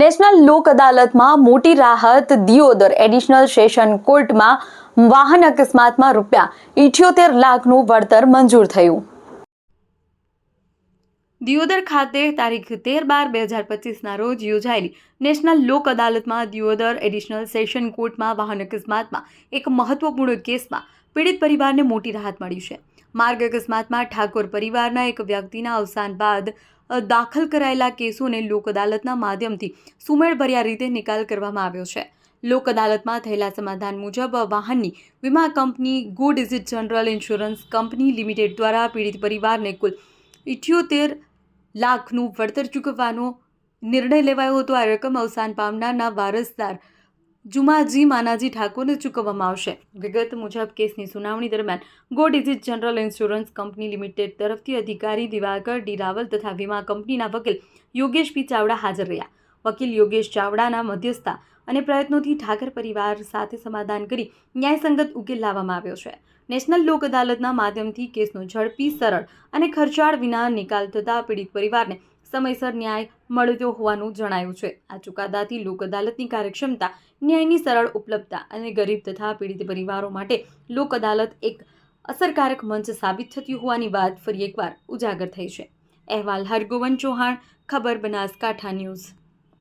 National લોક અદાલતમાં મોટી રાહત દિયોદર એડિશનલ સેશન કોર્ટમાં વાહન અકસ્માતમાં રૂપિયા ઇઠ્યોતેર લાખનું વળતર મંજૂર થયું. દિયોદર ખાતે તારીખ તેર બાર બે હજાર પચીસના રોજ યોજાયેલી નેશનલ લોક અદાલતમાં દિયોદર એડિશનલ સેશન કોર્ટમાં વાહન અકસ્માતમાં એક મહત્વપૂર્ણ કેસમાં પીડિત પરિવારને મોટી રાહત મળી છે. માર્ગ અકસ્માતમાં ઠાકોર પરિવારના એક વ્યક્તિના અવસાન બાદ દાખલ કરાયેલા કેસોને લોક અદાલતના માધ્યમથી સુમેળભર્યા રીતે નિકાલ કરવામાં આવ્યો છે. લોક અદાલતમાં થયેલા સમાધાન મુજબ વાહનની વીમા company go digit general insurance company limited દ્વારા પીડિત પરિવારને કુલ ઇઠ્યોતેર લાખનું વળતર ચૂકવવાનો નિર્ણય લેવાયો હતો. આ રકમ અવસાન પામનારના વારસદાર જુમાજી માનાજી ઠાકોરને ચૂકવવામાં આવશે. વિગત મુજબ, કેસની સુનાવણી દરમિયાન go digit general insurance company limited તરફથી અધિકારી દિવાકર ડી રાવલ તથા વીમા કંપનીના વકીલ યોગેશ પી ચાવડા હાજર રહ્યા. વકીલ યોગેશ ચાવડાના મધ્યસ્થા અને પ્રયત્નોથી ઠાકર પરિવાર સાથે સમાધાન કરી ન્યાયસંગત ઉકેલ લાવવામાં આવ્યો છે. નેશનલ લોક અદાલતના માધ્યમથી કેસનો ઝડપી, સરળ અને ખર્ચાળ વિના નિકાલ થતાં પીડિત પરિવારને સમયસર ન્યાય મળ્યો હોવાનું જણાયું છે. આ ચુકાદાથી લોક અદાલતની કાર્યક્ષમતા, ન્યાયની સરળ ઉપલબ્ધતા અને ગરીબ તથા પીડિત પરિવારો માટે લોક અદાલત એક અસરકારક મંચ સાબિત થતી હોવાની વાત ફરી એકવાર ઉજાગર થઈ છે. અહેવાલ હરગોવન ચૌહાણ, ખબર બનાસકાંઠા ન્યૂઝ.